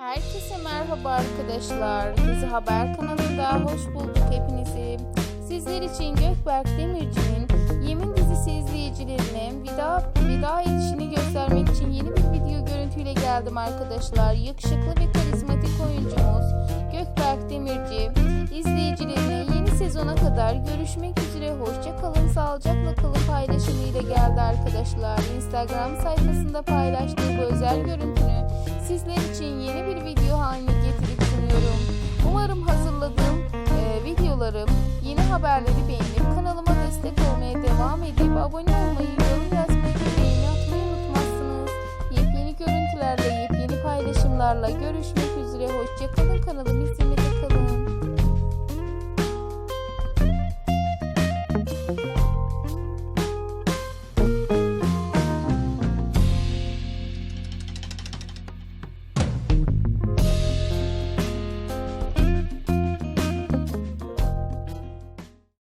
Herkese merhaba arkadaşlar. Dizi Haber kanalında hoş bulduk hepinizi. Sizler için Gökberk Demirci'nin Yemin dizisi izleyicilerine vida, vida edişini göstermek için yeni bir video görüntüyle geldim arkadaşlar. Yakışıklı ve karizmatik oyuncumuz Gökberk Demirci izleyicilerine yeni sezona kadar görüşmek üzere hoşça kalın sağlıcakla kalın paylaşımıyla geldi arkadaşlar. Instagram sayfasında paylaştığı bu özel görüntünü sizler için yeni bir haberleri beğenip kanalıma destek olmaya devam edip abone olmayı, yorum yazmayı ve beğeni atmayı unutmazsınız. Yepyeni görüntülerle, yepyeni paylaşımlarla görüşmek üzere. Hoşçakalın kanalımı izlemede.